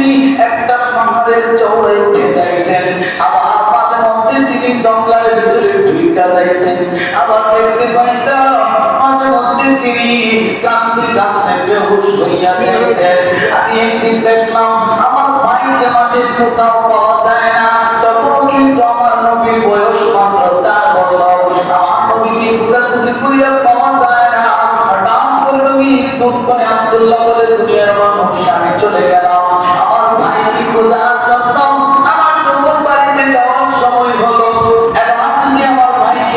তিনি একটা পাহাড়ের চৌড়ে উঠে যাইতেন। আবার মাঝে মধ্যে তিনি জঙ্গলের ভিতরে ঢুকা যাইতেন। আবার দেখতে পাইতাম মাঝে মধ্যে তিনি কান্দে কান্দে বেহুশ হইয়া আমি একদিন দেখলাম আমার ভাইকে মাটির কোথাও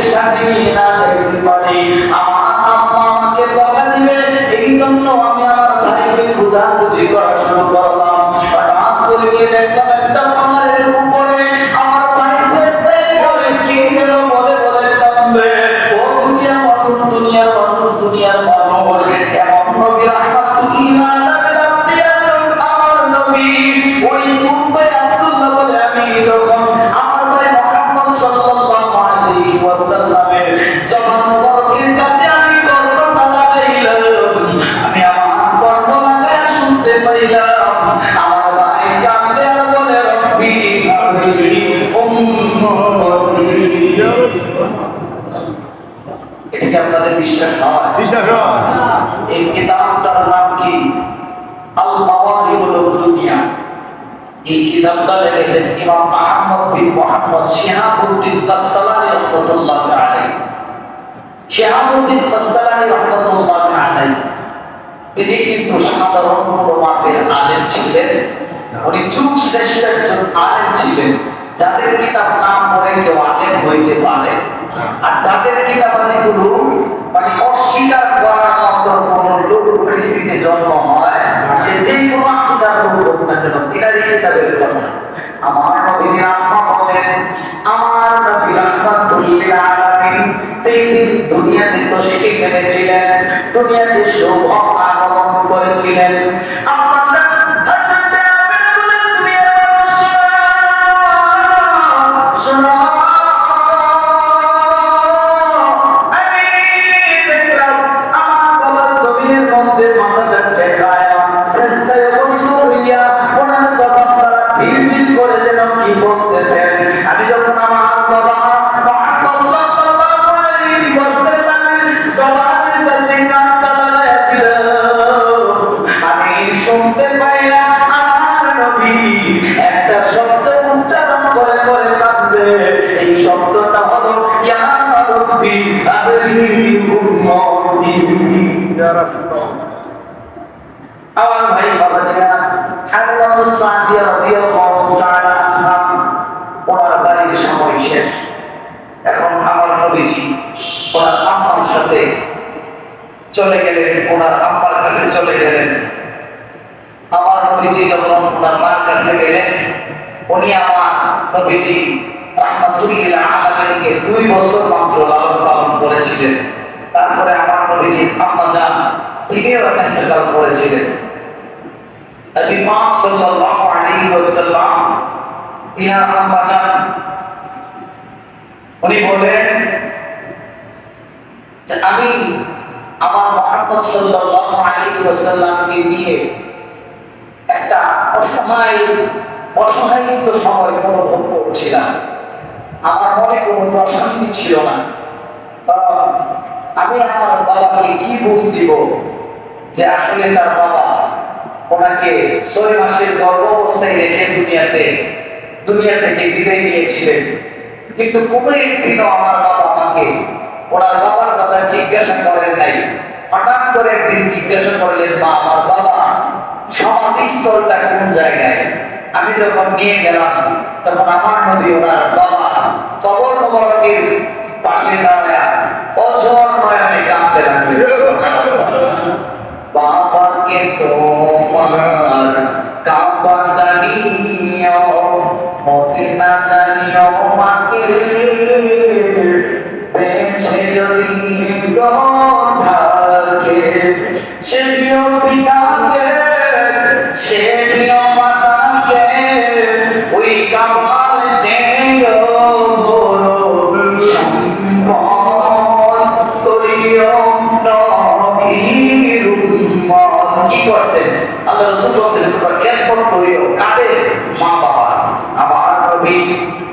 ভাইকে সাথে নিয়ে না যাইতে পারি। আমার আম্মা আমাকে বকা দিবে এই জন্য আমি আমার ভাইকে খোঁজাখুঁজি করা শুরু করলাম। হঠাৎ করে গিয়ে রব্বি হাবলি উম্মতি এটা কি আপনাদের বিশ্বাস হয়। এই কিতাবটার নাম কি? আল মাওয়াহিবুল দুনিয়া। এই কিতাবটা লিখেছেন ইমাম আহমদ বিন মুহাম্মদ শিহাবুদ্দিন কাসতালানি রাহমাতুল্লাহ আলাইহি। শিহাবুদ্দিন কাসতালানি রাহমাতুল্লাহ আলাইহি। তিনি কিন্তু সাধারণ কোনো মাপের আলেম ছিলেন। উনি যুগ শ্রেষ্ঠ একজন আলেম ছিলেন, যাদের কিতাব নাম পড়ে কেউ আলেম হইতে পারে। আর যাদের কিতাব মানে অস্বীকার করার মতো লোক পৃথিবীতে জন্ম হয়, সে যে কোনো লোক হোক না কেন, তিনারই কিতাবের কথা। আমার বলেন, আমার নবী রাহমাতুল্লিল আলামিন সেই দিন দুনিয়াতে তশরিফ এনেছিলেন, দুনিয়াতে আগমন করেছিলেন আম্মা আমার ভাই বাবা যারা হাল্লামু সাদিয়া রাদিয়াল্লাহু তাআলা আনহা ওনার বাড়ির সময় শেষ এখন আমার নবীজি ওনার আম্মার সাথে চলে গেলেন, ওনার আম্মার কাছে চলে গেলেন। আমার নবীজি যখন ওনার মার কাছে গেলেন, উনি আমার নবীজি দুই বছর মাত্র লালন পালন করেছিলেন। তারপরে আমার নবীজি আম্মা জান তিনিও করেছিলেন। জান, উনি বলেন আমি আমার মুহাম্মদ সাল্লাল্লাহু আলাইহি ওয়াসাল্লামকে নিয়ে একটা অসহায়, অসহায়িত সময় অনুভব করছিলাম। আমার মনে কোনো প্রশান্তি ছিল না। কারণ আমি আমার বাবাকে কি বুঝ দিব যে আসলে তার বাবা ওনাকে ছয় মাসের গর্ভ অবস্থায় রেখে দুনিয়াতে, দুনিয়া থেকে বিদায় নিয়েছিলেন। কিন্তু কোনো একদিনও আমার বাবা আমাকে ওনার বাবার কথা জিজ্ঞাসা করেন নাই। হঠাৎ করে একদিন জিজ্ঞাসা করলেন, মা, আমার বাবা সমাধিস্থলটা কোন জায়গায়? আমি যখন নিয়ে গেলাম, তখন আমার নদী ওনার বাবা কবর কবরকের পাশে দাঁড়ায় সে প্রিয় পিতাকে, সে প্রিয় মাতাকে, ওই কামাল নবীর কি করতেন? আল্লাহ রসুল বলতেছেন তোমরা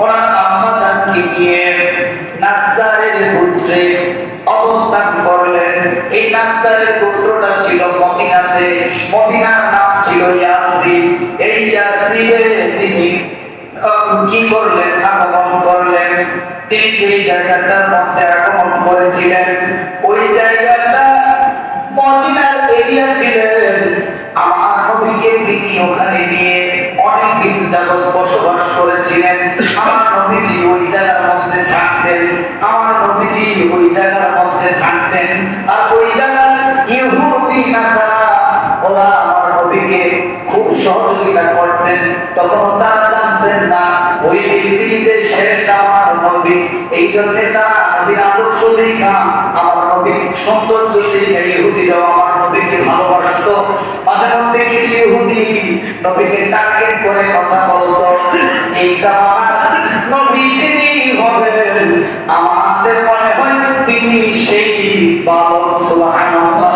ওনার আম্মা জানকে নবী নাসারের পুত্রে অবস্থান করলেন। এই নাসারের ছিল মদিনাতে। মদিনার নাম ছিল ইয়াসরিব। এই ইয়াসরিবে তিনি কি করলেন, আগমন করলেন? তিনি যে জায়গাটার মধ্যে আগমন করেছিলেন, ওই জায়গাটা মদিনার এরিয়া ছিলেন আমার নবীকে তিনি ওখানে নিয়ে অনেক দিন যাবত বসবাস করেছিলেন। আমার সহযোগিতা করতেন, তখন তারা জানতেন না, ওই ব্যক্তি যে শেষ আমার নবী। এই জন্য তারা নবীর আদর্শ দেখা, আমার নবী সৌন্দর্য দেখে ইহুদিরাও আমার নবীকে ভালোবাসতো। মাঝে মধ্যে কিছু ইহুদি নবীকে টার্গেট করে কথা বলতো, এই জামানা নবী যিনি হবেন, আমাদের মনে হয় তিনি সেই বালক সুবহানাল্লাহ।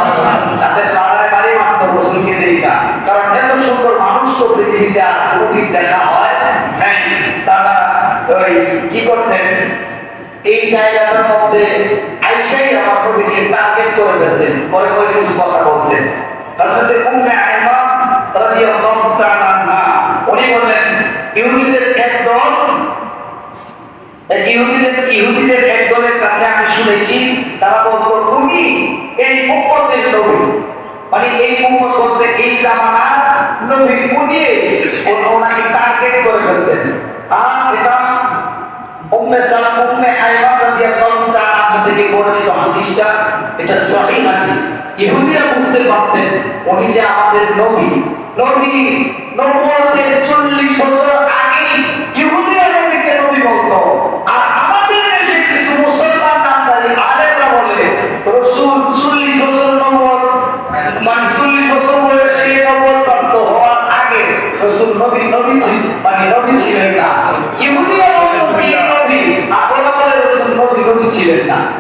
সুন্দর মানুষ তো পৃথিবীতে আর কোনোদিন দেখা হয় তারা ওই কি করতেন? এই জায়গাটার মধ্যে আইসাই আমার নবীকে টার্গেট করে ফেলতেন, করে করে কিছু কথা বলতেন। হযরত উম্মে আইমান রাদিয়াল্লাহু তাআলা আনহা, উনি বলেন ইহুদিদের এক দল, এক ইহুদিদের ইহুদিদের এক দলের কাছে আমি শুনেছি তারা বলতো উনি এই উম্মতের নবী মানে এই উম্মত বলতে এই জামানার নবী উনি ওনাকে টার্গেট করে ফেলতেন। আর এটা উম্মে সালাম, উম্মে আইমান রাদিয়াল্লাহু তাআলা থেকে বর্ণিত হাদিসটা, এটা সহিহ হাদিস। ইহুদিরা বুঝতে পারতেন উনি যে আমাদের নবী। নবী নবুয়তের 40 বছর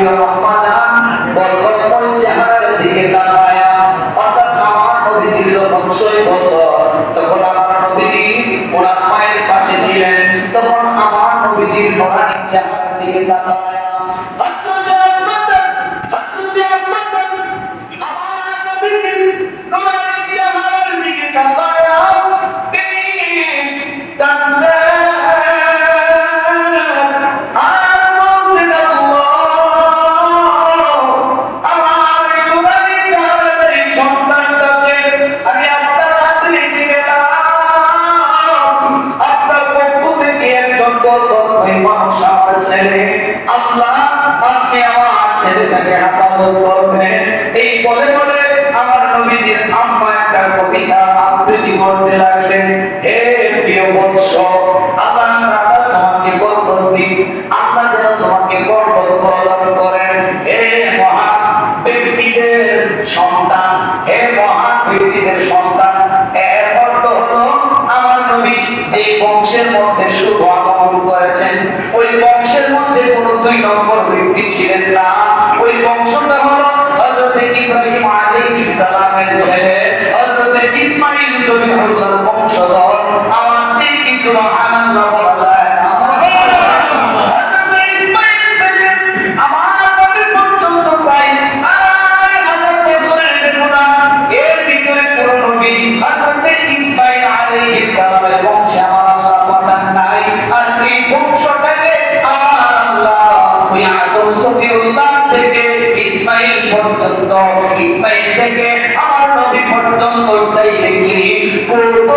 প্রিয় রম্মাজান বরকতময় চেহারার দিকে তাকায়, অর্থাৎ আমার নবীজি যখন ছয় বছর, তখন আমার নবীজি ওনার মায়ের পাশে ছিলেন, তখন দিকে তাকায়া দুই নম্বর ব্যক্তি ছিলেন না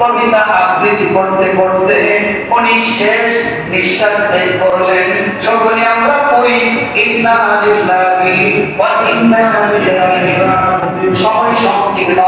কবিতা আবৃত্তি করতে করতে উনি শেষ নিঃশ্বাস ত্যাগ করলেন। সকলে আমরা পড়ি, ইন্না লিল্লাহি ওয়া ইন্না ইলাইহি রাজিউন। সময় সংকীর্ণ